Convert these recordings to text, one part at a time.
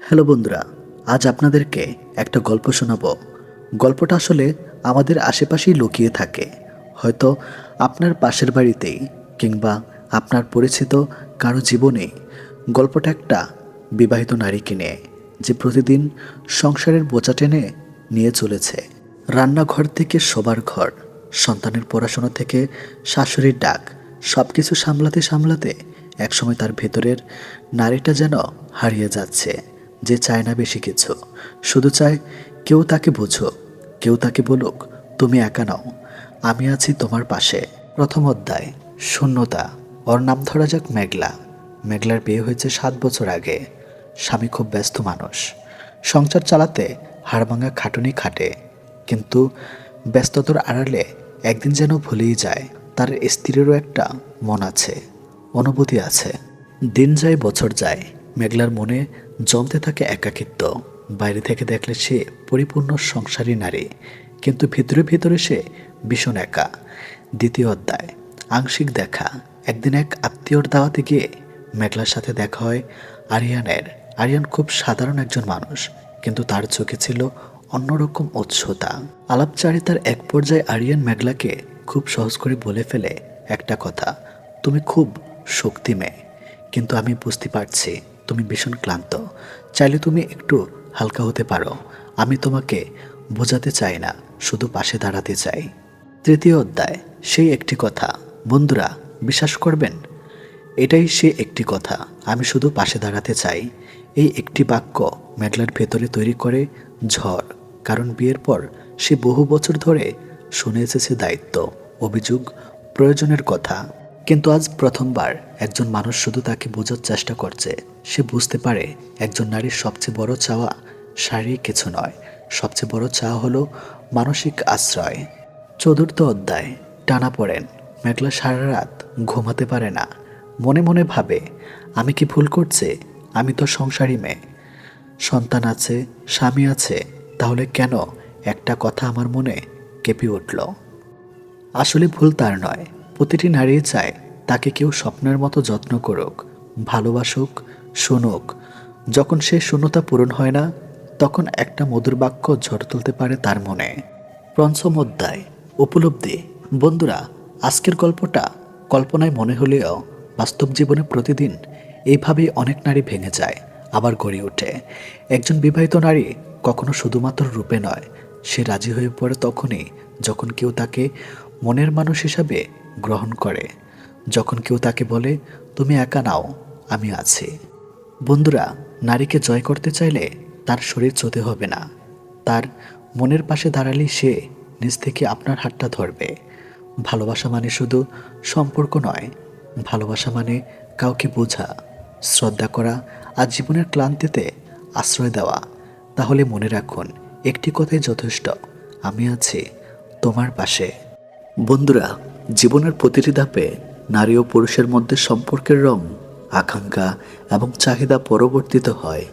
Hello বন্ধুরা, আজ আপনাদেরকে একটা গল্প শোনাবো। গল্পটা আসলে আমাদের আশেপাশেই লুকিয়ে থাকে। হয়তো আপনার পাশের বাড়িতেই কিংবা আপনার পরিচিত কারও জীবনেই গল্পটা একটা বিবাহিত নারীকে নিয়ে, যে প্রতিদিন সংসারের বোঝা টেনে নিয়ে চলেছে। রান্নাঘর থেকে শোবার ঘর, সন্তানের পড়াশোনা থেকে শাশুড়ির ডাক সব কিছু সামলাতে সামলাতে একসময় তার ভেতরের নারীটা যেন হারিয়ে যাচ্ছে। যে চায় না বেশি কিছু। শুধু চায়, কেউ তাকে বুঝুক, কেউ তাকে বলুক, তুমি একা নাও, আমি আছি তোমার পাশে। প্রথম অধ্যায়, শূন্যতা। ওর নাম ধরা যাক মেঘলা। মেঘলার বিয়ে হয়েছে সাত বছর আগে। স্বামী খুব ব্যস্ত মানুষ। সংসার চালাতে হাড়ভাঙা খাটুনি খাটে। কিন্তু ব্যস্ততার আড়ালে একদিন যেন ভুলেই যায়, তার স্ত্রীরও একটা মন আছে, অনুভূতি আছে। দিন যায়, বছর যায়। মেঘলার মনে জমতে থাকে একাকিত্ব। বাইরে থেকে দেখলে সে পরিপূর্ণ সংসারী নারী, কিন্তু ভিতরে ভিতরে সে ভীষণ একা। দ্বিতীয় অধ্যায়, আংশিক দেখা। একদিন এক আত্মীয়র দাওয়াতে গিয়ে মেঘলার সাথে দেখা হয় আরিয়ানের। আরিয়ান খুব সাধারণ একজন মানুষ, কিন্তু তার চোখে ছিল অন্যরকম উৎসতা আলাপচারিতার এক পর্যায়ে আরিয়ান মেঘলাকে খুব সহজ করে বলে ফেলে একটা কথা, তুমি খুব শক্তি মেয়ে কিন্তু আমি বুঝতে পারছি তুমি ভীষণ ক্লান্ত। চাইলে তুমি একটু হালকা হতে পারো। আমি তোমাকে বোঝাতে চাই না, শুধু পাশে দাঁড়াতে চাই। তৃতীয় অধ্যায়, সেই একটি কথা। বন্ধুরা, বিশ্বাস করবেন? এটাই সে একটি কথা। আমি শুধু পাশে দাঁড়াতে চাই। এই একটি বাক্য মেঘলার ভেতরে তৈরি করে ঝড়, কারণ বিয়ের পর সে বহু বছর ধরে শুনে এসেছে দায়িত্ব, অভিযোগ, প্রয়োজনের কথা। কিন্তু আজ প্রথমবার একজন মানুষ শুধু তাকে বোঝার চেষ্টা করছে। সে বুঝতে পারে একজন নারীর সবচেয়ে বড় চাওয়া শারীরিক কিছু নয়। সবচেয়ে বড় চাওয়া হলো মানসিক আশ্রয়। চতুর্থ অধ্যায়, টানা পড়েন। মেঘলা সারা রাত ঘুমাতে পারে না। মনে মনে ভাবে, আমি কি ভুল করছে? আমি তো সংসারী মেয়ে। সন্তান আছে, স্বামী আছে, তাহলে কেন একটা কথা আমার মনে কেঁপে উঠল? আসলে ভুল তার নয়। প্রতিটি নারী চায় তাকে কেউ স্বপ্নের মতো যত্ন করুক, ভালোবাসুক শুনুক, যখন সে শূন্যতা পূরণ হয় না, তখন একটা মধুর বাক্য ঝড় তুলতে পারে তার মনে। পঞ্চম অধ্যায়, উপলব্ধি। বন্ধুরা, আজকের গল্পটা কল্পনায় মনে হলেও বাস্তব জীবনে প্রতিদিন এইভাবেই অনেক নারী ভেঙে যায়, আবার গড়ে ওঠে। একজন বিবাহিত নারী কখনো শুধুমাত্র রূপে নয়, সে রাজি হয়ে পড়ে তখনই যখন কেউ তাকে মনের মানুষ হিসাবে গ্রহণ করে। যখন কেউ তাকে বলে, তুমি একা নাও, আমি আছি। বন্ধুরা, নারীকে জয় করতে চাইলে তার শরীর চোতে হবে না। তার মনের পাশে দাঁড়ালেই সে নিজ থেকে আপনার হাতটা ধরবে। ভালোবাসা মানে শুধু সম্পর্ক নয়, ভালোবাসা মানে কাউকে বোঝা, শ্রদ্ধা করা আর জীবনের ক্লান্তিতে আশ্রয় দেওয়া। তাহলে মনে রাখুন, একটি কথাই যথেষ্ট, আমি আছি তোমার পাশে। বন্ধুরা, জীবনের প্রতিটি ধাপে নারী ও পুরুষের মধ্যে সম্পর্কের রং আকাঙ্ক্ষা এবং চাহিদা পরিবর্তিত হয়।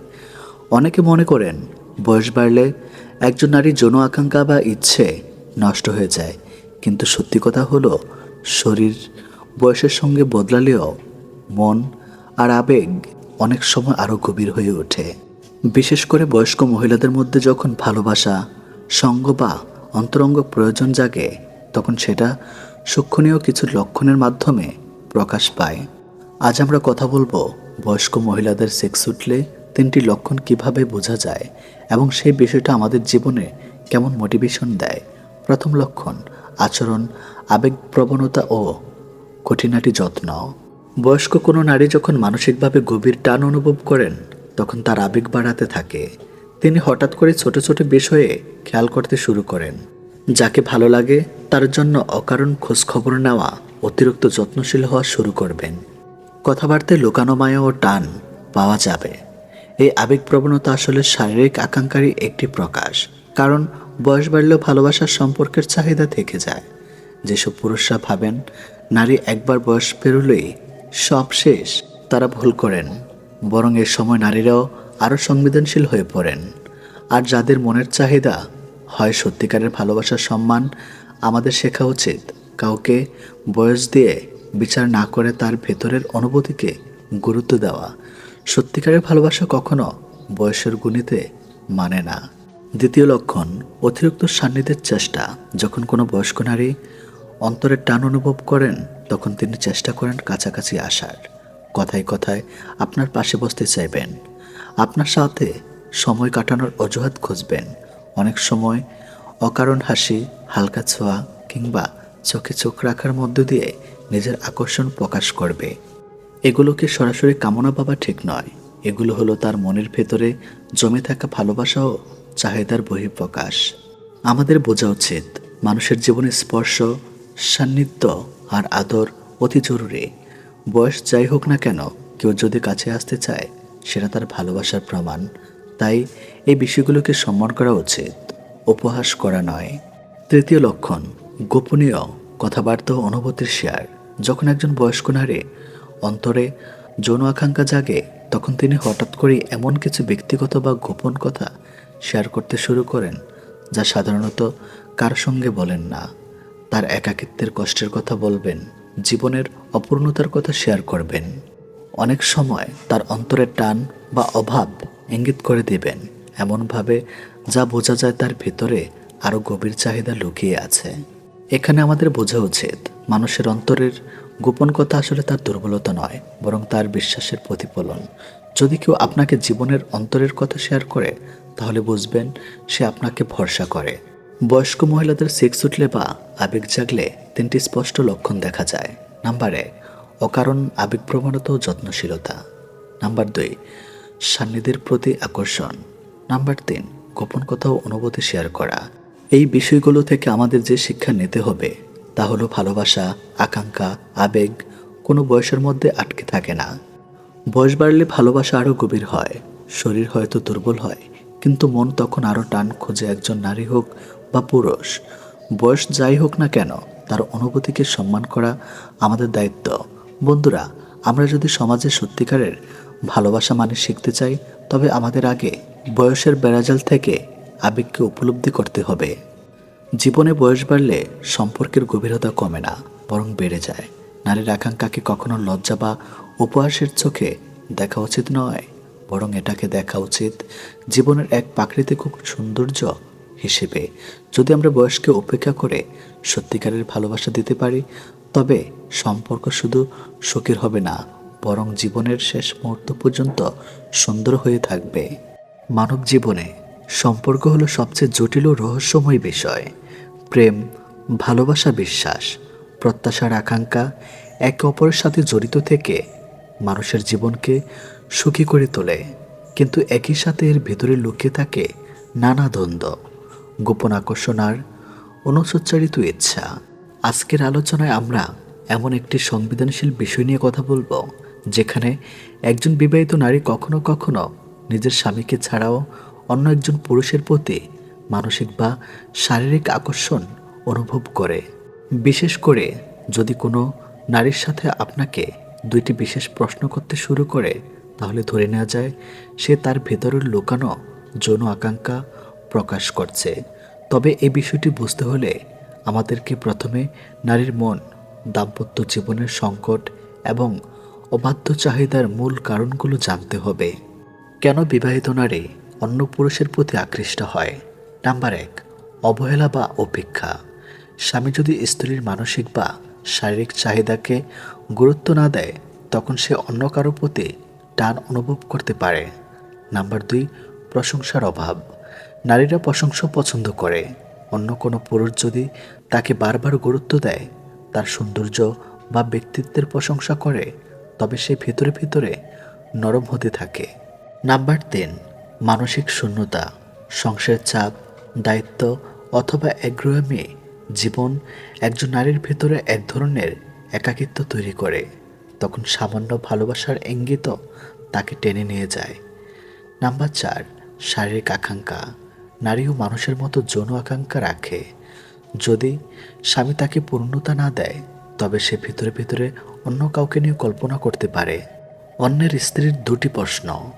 অনেকে মনে করেন, বয়স বাড়লে একজন নারীর যৌন আকাঙ্ক্ষা বা ইচ্ছে নষ্ট হয়ে যায়। কিন্তু সত্যি কথা হলো, শরীর বয়সের সঙ্গে বদলালেও মন আর আবেগ অনেক সময় আরও গভীর হয়ে ওঠে। বিশেষ করে বয়স্ক মহিলাদের মধ্যে যখন ভালোবাসা, সঙ্গ বা অন্তরঙ্গ প্রয়োজন জাগে, তখন সেটা সূক্ষণীয় কিছু লক্ষণের মাধ্যমে প্রকাশ পায়। আজ আমরা কথা বলব বয়স্ক মহিলাদের সেক্স উঠলে তিনটি লক্ষণ কীভাবে বোঝা যায় এবং সেই বিষয়টা আমাদের জীবনে কেমন মোটিভেশন দেয়। প্রথম লক্ষণ, আচরণ আবেগ প্রবণতা ও কঠিনাটি যত্ন। বয়স্ক কোনো নারী যখন মানসিকভাবে গভীর টান অনুভব করেন, তখন তার আবেগ বাড়াতে থাকে। তিনি হঠাৎ করে ছোট ছোট বিষয়ে খেয়াল করতে শুরু করেন। যাকে ভালো লাগে, তার জন্য অকারণ খোঁজখবর নেওয়া অতিরিক্ত যত্নশীল হওয়া শুরু করবেন। কথাবার্তায় লুকানো ও টান পাওয়া যাবে। এই আবেগ প্রবণতা আসলে শারীরিক আকাঙ্ক্ষারই একটি প্রকাশ। কারণ বয়স বাড়লেও ভালোবাসার সম্পর্কের চাহিদা থেকে যায়। যেসব পুরুষরা ভাবেন, নারী একবার বয়স পেরোলেই সব শেষ, তারা ভুল করেন। বরং এর সময় নারীরাও আরও সংবেদনশীল হয়ে পড়েন। আর যাদের মনের চাহিদা হয় সত্যিকারের ভালোবাসার সম্মান, আমাদের শেখা উচিত। কাউকে বয়স দিয়ে বিচার না করে তার ভেতরের অনুভূতিকে গুরুত্ব দেওয়া। সত্যিকারের ভালোবাসা কখনো বয়সের গুণিতে মানে না। দ্বিতীয় লক্ষণ, অতিরিক্ত সান্নিধ্যের চেষ্টা। যখন কোনো বয়স্ক নারী অন্তরের টান অনুভব করেন, তখন তিনি চেষ্টা করেন কাছাকাছি আসার। কথায় কথায় আপনার পাশে বসতে চাইবেন। আপনার সাথে সময় কাটানোর অজুহাত খুঁজবেন। অনেক সময় অকারণ হাসি, হালকা ছোঁয়া কিংবা চোখে চোখ রাখার মধ্য দিয়ে নিজের আকর্ষণ প্রকাশ করবে। এগুলোকে সরাসরি কামনা পাওয়া ঠিক নয়। এগুলো হলো তার মনের ভেতরে জমে থাকা ভালোবাসা ও চাহিদার বহিঃপ্রকাশ। আমাদের বোঝা উচিত মানুষের জীবনে স্পর্শ, সান্নিধ্য আর আদর অতি জরুরি। বয়স যাই হোক না কেন, কেউ যদি কাছে আসতে চায়, সেটা তার ভালোবাসার প্রমাণ। তাই এই বিষয়গুলোকে সম্মান করা উচিত, উপহাস করা নয়। তৃতীয় লক্ষণ, গোপনীয় কথাবার্তা অনুভূতির শেয়ার। যখন একজন বয়স্ক নারী অন্তরে যৌন আকাঙ্ক্ষা জাগে, তখন তিনি হঠাৎ করে এমন কিছু ব্যক্তিগত বা গোপন কথা শেয়ার করতে শুরু করেন, যা সাধারণত কার সঙ্গে বলেন না। তার একাকিত্বের কষ্টের কথা বলবেন, জীবনের অপূর্ণতার কথা শেয়ার করবেন। অনেক সময় তার অন্তরের টান বা অভাব ইঙ্গিত করে দেবেন, এমনভাবে যা বোঝা যায় তার ভেতরে আরও গভীর চাহিদা লুকিয়ে আছে। এখানে আমাদের বোঝা উচিত মানুষের অন্তরের গোপন কথা আসলে তার দুর্বলতা নয়, বরং তার বিশ্বাসের প্রতিফলন। যদি কেউ আপনাকে জীবনের অন্তরের কথা শেয়ার করে, তাহলে বুঝবেন সে আপনাকে ভরসা করে। বয়স্ক মহিলাদের সেক্স উঠলে বা আবেগ জাগলে তিনটি স্পষ্ট লক্ষণ দেখা যায়। নাম্বার এক, অকারণ আবেগপ্রবণতা ও যত্নশীলতা। নাম্বার দুই, সান্নিধ্যের প্রতি আকর্ষণ। নাম্বার তিন, গোপন কথা ও অনুভূতি শেয়ার করা। এই বিষয়গুলো থেকে আমাদের যে শিক্ষা নিতে হবে তা হলো ভালোবাসা, আকাঙ্ক্ষা, আবেগ, কোনো বয়সের মধ্যে আটকে থাকে না। বয়স বাড়লে ভালোবাসা আরও গভীর হয়। শরীর হয়তো দুর্বল হয়, কিন্তু মন তখন আরও টান খোঁজে একজন নারী হোক বা পুরুষ। বয়স যাই হোক না কেন, তার অনুভূতিকে সম্মান করা আমাদের দায়িত্ব। বন্ধুরা, আমরা যদি সমাজে সত্যিকারের ভালোবাসা মানে শিখতে চাই, তবে আমাদের আগে বয়সের বেড়াজাল থেকে আবেগকে উপলব্ধি করতে হবে। জীবনে বয়স বাড়লে সম্পর্কের গভীরতা কমে না, বরং বেড়ে যায়। নারীর আকাঙ্ক্ষাকে কখনো লজ্জা বা উপহাসের চোখে দেখা উচিত নয়, বরং এটাকে দেখা উচিত জীবনের এক প্রাকৃতিক খুব সৌন্দর্য হিসেবে। যদি আমরা বয়সকে উপেক্ষা করে সত্যিকারের ভালোবাসা দিতে পারি, তবে সম্পর্ক শুধু সুখের হবে না, বরং জীবনের শেষ মুহূর্ত পর্যন্ত সুন্দর হয়ে থাকবে। মানব জীবনে সম্পর্ক হলো সবচেয়ে জটিল ও রহস্যময় বিষয়। প্রেম, ভালোবাসা বিশ্বাস, প্রত্যাশার আকাঙ্ক্ষা একে অপরের সাথে জড়িত থেকে মানুষের জীবনকে সুখী করে তোলে। কিন্তু একই সাথে এর ভেতরে লুকিয়ে থাকে নানা দ্বন্দ্ব, গোপন আকর্ষণ আর অনুসচ্চারিত ইচ্ছা। আজকের আলোচনায় আমরা এমন একটি সংবেদনশীল বিষয় নিয়ে কথা বলব, যেখানে একজন বিবাহিত নারী কখনো কখনো নিজের স্বামীকে ছাড়াও অন্য একজন পুরুষের প্রতি মানসিক বা শারীরিক আকর্ষণ অনুভব করে। বিশেষ করে যদি কোনো নারীর সাথে আপনাকে দুইটি বিশেষ প্রশ্ন করতে শুরু করে, তাহলে ধরে নেওয়া যায় সে তার ভেতরের লুকানো যৌন আকাঙ্ক্ষা প্রকাশ করছে। তবে এই বিষয়টি বুঝতে হলে আমাদেরকে প্রথমে নারীর মন, দাম্পত্য জীবনের সংকট এবং অবাধ্য চাহিদার মূল কারণগুলো জানতে হবে। কেন বিবাহিত নারী অন্য পুরুষের প্রতি আকৃষ্ট হয়? নাম্বার এক, অবহেলা বা উপেক্ষা স্বামী যদি স্ত্রীর মানসিক বা শারীরিক চাহিদাকে গুরুত্ব না দেয়, তখন সে অন্য কারও প্রতি টান অনুভব করতে পারে। নাম্বার দুই, প্রশংসার অভাব। নারীরা প্রশংসা পছন্দ করে। অন্য কোনো পুরুষ যদি তাকে বারবার গুরুত্ব দেয়, তার সৌন্দর্য বা ব্যক্তিত্বের প্রশংসা করে, তবে সে ভিতরে ভিতরে নরম হতে থাকে। নাম্বার তিন, মানসিক শূন্যতা। সংসারের চাপ দায়িত্ব অথবা একগ্রহমী জীবন একজন নারীর ভেতরে এক ধরনের একাকিত্ব তৈরি করে। তখন সামান্য ভালোবাসার ইঙ্গিত তাকে টেনে নিয়ে যায়। নাম্বার চার, শারীরিক আকাঙ্ক্ষা। নারীও মানুষের মতো যৌন আকাঙ্ক্ষা রাখে। যদি স্বামী তাকে পূর্ণতা না দেয়, তবে সে ভিতরে ভিতরে অন্য কাউকে নিয়ে কল্পনা করতে পারে। অন্যের স্ত্রীর দুটি প্রশ্ন।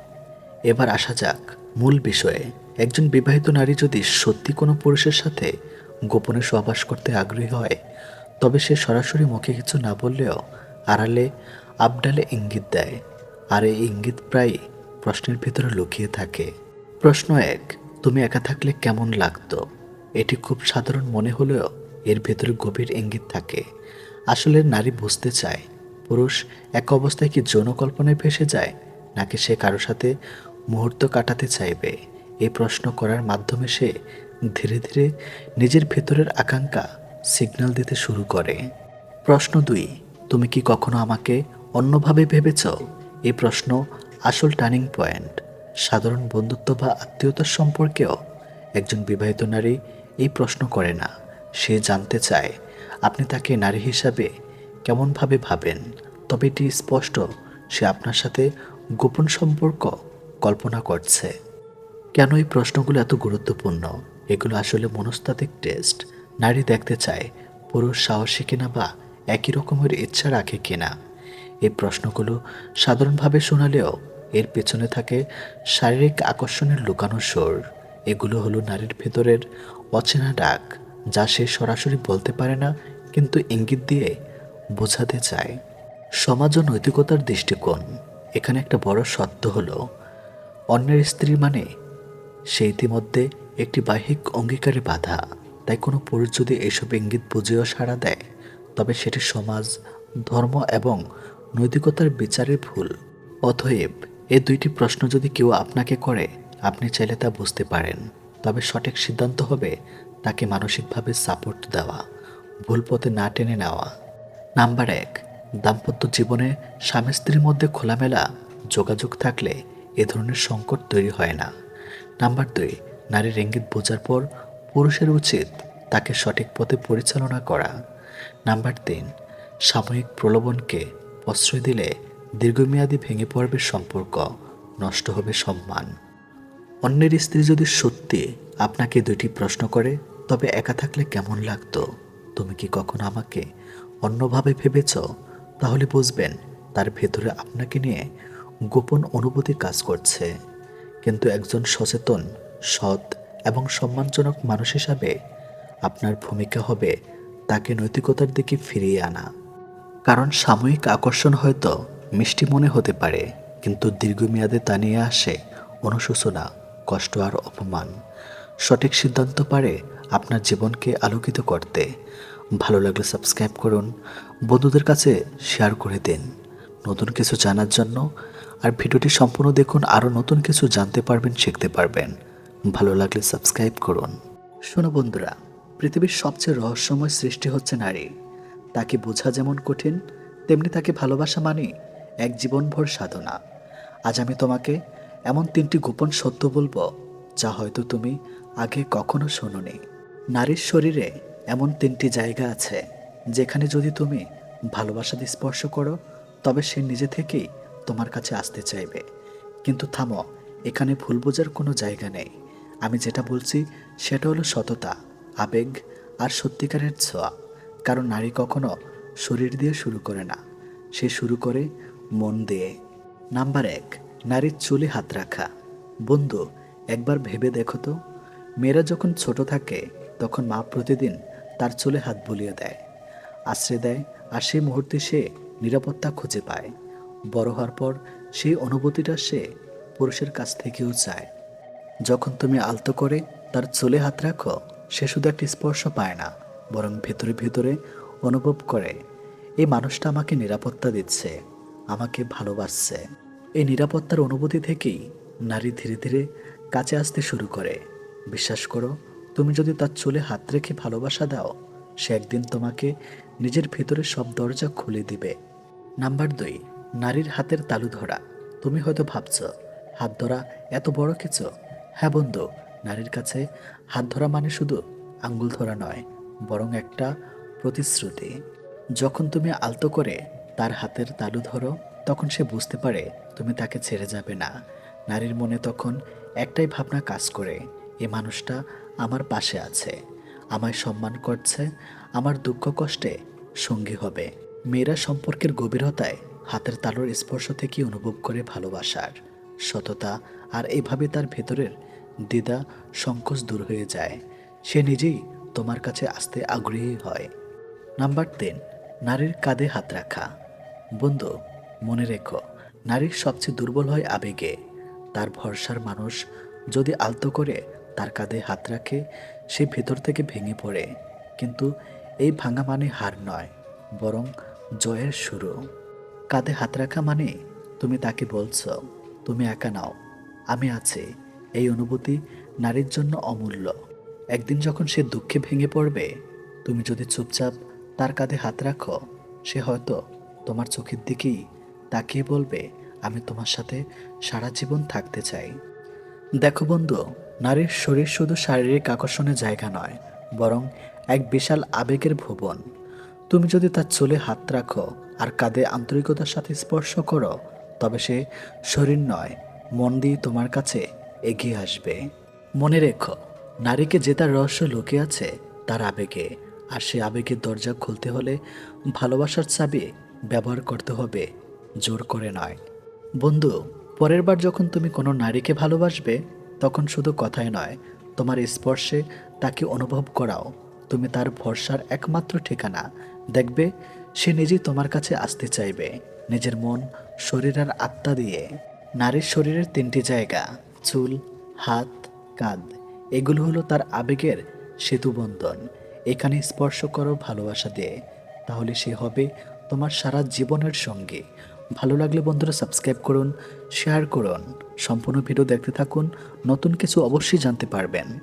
এবার আসা যাক মূল বিষয়ে, একজন বিবাহিত নারী যদি সত্যি কোনো পুরুষের সাথে গোপনে সহবাস করতে আগ্রহী হয়, তবে সে সরাসরি মুখে কিছু না বললেও আড়ালে, আবডালে ইঙ্গিত দেয়। আর এই ইঙ্গিত প্রায় প্রশ্নের ভিতরে লুকিয়ে থাকে। প্রশ্ন এক, তুমি একা থাকলে কেমন লাগতো? এটি খুব সাধারণ মনে হলেও এর ভেতরে গভীর ইঙ্গিত থাকে। আসলে নারী বুঝতে চায়, পুরুষ এক অবস্থায় কি যৌন কল্পনায় ভেসে যায়, নাকি সে কারও সাথে মুহূর্ত কাটাতে চাইবে। এই প্রশ্ন করার মাধ্যমে সে ধীরে ধীরে নিজের ভেতরের আকাঙ্ক্ষা সিগন্যাল দিতে শুরু করে। প্রশ্ন দুই, তুমি কি কখনো আমাকে অন্যভাবে ভেবেছ? এই প্রশ্ন আসল টার্নিং পয়েন্ট। সাধারণ বন্ধুত্ব বা আত্মীয়তার সম্পর্কেও একজন বিবাহিত নারী এই প্রশ্ন করে না। সে জানতে চায়, আপনি তাকে নারী হিসাবে কেমনভাবে ভাবেন? তবে এটি স্পষ্ট, সে আপনার সাথে গোপন সম্পর্ক কল্পনা করছে। কেন এই প্রশ্নগুলো এত গুরুত্বপূর্ণ? এগুলো আসলে মনস্তাত্ত্বিক টেস্ট। নারী দেখতে চায়, পুরুষ সাহসী কিনা বা একই রকমের ইচ্ছা রাখে কিনা? এই প্রশ্নগুলো সাধারণভাবে শোনালেও এর পেছনে থাকে শারীরিক আকর্ষণের লুকানো সুর। এগুলো হলো নারীর ভেতরের অচেনা ডাক, যা সে সরাসরি বলতে পারে না, কিন্তু ইঙ্গিত দিয়ে বোঝাতে চায়। সমাজ ও নৈতিকতার দৃষ্টিকোণ। এখানে একটা বড় সত্য হলো অন্যের স্ত্রী মানে সে ইতিমধ্যে একটি বাহিক অঙ্গীকারে বাধা। তাই কোনো পুরুষ যদি এসব ইঙ্গিত বুঝেও সাড়া দেয়, তবে সেটি সমাজ, ধর্ম এবং নৈতিকতার বিচারে ভুল। অতএব এই দুইটি প্রশ্ন যদি কেউ আপনাকে করে, আপনি চাইলে তা বুঝতে পারেন। তবে সঠিক সিদ্ধান্ত হবে তাকে মানসিকভাবে সাপোর্ট দেওয়া, ভুল পথে না টেনে নেওয়া। নাম্বার এক, দাম্পত্য জীবনে স্বামী স্ত্রীর মধ্যে খোলামেলা যোগাযোগ থাকলে এ ধরনের সংকট তৈরি হয় না। নাম্বার দুই নারীর ইঙ্গিত বোঝার পর পুরুষের উচিত তাকে সঠিক পথে পরিচালনা করা। নাম্বার তিন, সাময়িক প্রলোভনকে প্রশ্রয় দিলে দীর্ঘমেয়াদী ভেঙে পড়বে সম্পর্ক, নষ্ট হবে সম্মান। অন্যের স্ত্রী যদি সত্যি আপনাকে দুইটি প্রশ্ন করে, তবে একা থাকলে কেমন লাগতো? তুমি কি কখনো আমাকে অন্যভাবে ভেবেছ? তাহলে বুঝবেন, তার ভেতরে আপনাকে নিয়ে গোপন অনুভূতি কাজ করছে। কিন্তু একজন সচেতন, সৎ এবং সম্মানজনক মানুষ হিসাবে আপনার ভূমিকা হবে তাকে নৈতিকতার দিকে ফিরিয়ে আনা। কারণ সাময়িক আকর্ষণ হয়তো মিষ্টি মনে হতে পারে, কিন্তু দীর্ঘমেয়াদে তা নিয়ে আসে অনুশোচনা, কষ্ট আর অপমান। সঠিক সিদ্ধান্ত পারে আপনার জীবনকে আলোকিত করতে। ভালো লাগলে সাবস্ক্রাইব করুন, বন্ধুদের কাছে শেয়ার করে দিন। নতুন কিছু জানার জন্য আর ভিডিওটি সম্পূর্ণ দেখুন, আরও নতুন কিছু জানতে পারবেন, শিখতে পারবেন। ভালো লাগলে সাবস্ক্রাইব করুন। শোনো বন্ধুরা, পৃথিবীর সবচেয়ে রহস্যময় সৃষ্টি হচ্ছে নারী। তাকে বোঝা যেমন কঠিন, তেমনি তাকে ভালোবাসা মানে এক জীবনভর সাধনা। আজ আমি তোমাকে এমন তিনটি গোপন সত্য বলব, যা হয়তো তুমি আগে কখনো শোনোনি। নারীর শরীরে এমন তিনটি জায়গা আছে, যেখানে যদি তুমি ভালোবাসা স্পর্শ করো, তবে সে নিজে থেকেই তোমার কাছে আসতে চাইবে। কিন্তু থামো, এখানে ভুল বোঝার কোনো জায়গা নেই। আমি যেটা বলছি, সেটা হলো সততা, আবেগ আর সত্যিকারের ছোঁয়া। কারণ নারী কখনো শরীর দিয়ে শুরু করে না। সে শুরু করে মন দিয়ে। নাম্বার এক, নারীর চুলে হাত রাখা। বন্ধু, একবার ভেবে দেখো তো। মেয়েরা যখন ছোট থাকে, তখন মা প্রতিদিন তার চুলে হাত বুলিয়ে দেয়। আশ্রয় দেয়, আর সেই মুহূর্তে সে নিরাপত্তা খুঁজে পায়। বড় হওয়ার পর সেই অনুভূতিটা সে পুরুষের কাছ থেকেও চায়। যখন তুমি আলতো করে তার চুলে হাত রাখো, সে শুধু একটি স্পর্শ পায় না, বরং ভেতরে ভেতরে অনুভব করে। এই মানুষটা আমাকে নিরাপত্তা দিচ্ছে, আমাকে ভালোবাসছে। এই নিরাপত্তার অনুভূতি থেকেই নারী ধীরে ধীরে কাছে আসতে শুরু করে। বিশ্বাস করো, তুমি যদি তার চুলে হাত রেখে ভালোবাসা দাও, সে একদিন তোমাকে নিজের ভেতরে সব দরজা খুলে দিবে। নাম্বার দুই নারীর হাতের তালু ধরা। তুমি হয়তো ভাবছ, হাত ধরা এত বড় কিছু? হ্যাঁ বন্ধু, নারীর কাছে হাত ধরা মানে শুধু আঙ্গুল ধরা নয়, বরং একটা প্রতিশ্রুতি। যখন তুমি আলতো করে তার হাতের তালু ধরো, তখন সে বুঝতে পারে তুমি তাকে ছেড়ে যাবে না। নারীর মনে তখন একটাই ভাবনা কাজ করে, এ মানুষটা আমার পাশে আছে। আমায় সম্মান করছে, আমার দুঃখ কষ্টে সঙ্গী হবে। মেয়েরা সম্পর্কের গভীরতায় হাতের তালুর স্পর্শ থেকে অনুভব করে ভালোবাসার সততা আর এভাবে তার ভেতরের দ্বিধা, সংকোচ দূর হয়ে যায়। সে নিজেই তোমার কাছে আসতে আগ্রহী হয়। নাম্বার তিন, নারীর কাঁধে হাত রাখা। বন্ধু, মনে রেখো নারীর সবচেয়ে দুর্বল হয় আবেগে। তার ভরসার মানুষ যদি আলতো করে তার কাঁধে হাত রাখে, সে ভেতর থেকে ভেঙে পড়ে। কিন্তু এই ভাঙা মানে হার নয়, বরং জয়ের শুরু। কাঁধে হাত রাখা মানে তুমি তাকে বলছো, তুমি একা নাও, আমি আছি। এই অনুভূতি নারীর জন্য অমূল্য। একদিন যখন সে দুঃখে ভেঙে পড়বে, তুমি যদি চুপচাপ তার কাঁধে হাত রাখো, সে হয়তো তোমার চোখের দিকেই তাকিয়ে বলবে, আমি তোমার সাথে সারা জীবন থাকতে চাই। দেখো বন্ধু, নারীর শরীর শুধু শারীরিক আকর্ষণের জায়গা নয়, বরং এক বিশাল আবেগের ভুবন। তুমি যদি তার চুলে হাত রাখো আর কাঁধে আন্তরিকতার সাথে স্পর্শ করো, তবে সে শরীর নয়, মন দিয়ে তোমার কাছে এগিয়ে আসবে। মনে রেখো, নারীকে যে তার রহস্য লুকিয়ে আছে, তার আবেগে। আর সে আবেগের দরজা খুলতে হলে ভালোবাসার চাবি ব্যবহার করতে হবে, জোর করে নয়। বন্ধু, পরের বার যখন তুমি কোনো নারীকে ভালোবাসবে, তখন শুধু কথাই নয়, তোমার স্পর্শে তাকে অনুভব করাও। তুমি তার ভরসার একমাত্র ঠিকানা দেখবে, সে নিজেই তোমার কাছে আসতে চাইবে। নিজের মন, শরীর আর আত্মা দিয়ে। নারীর শরীরের তিনটি জায়গা, চুল, হাত, কাঁধ। এগুলো হলো তার আবেগের সেতুবন্ধন এখানে স্পর্শ করো ভালোবাসা দিয়ে। তাহলে সে হবে তোমার সারা জীবনের সঙ্গী। ভালো লাগলে বন্ধুরা সাবস্ক্রাইব করুন শেয়ার করুন। সম্পূর্ণ ভিডিও দেখতে থাকুন। নতুন কিছু অবশ্যই জানতে পারবেন।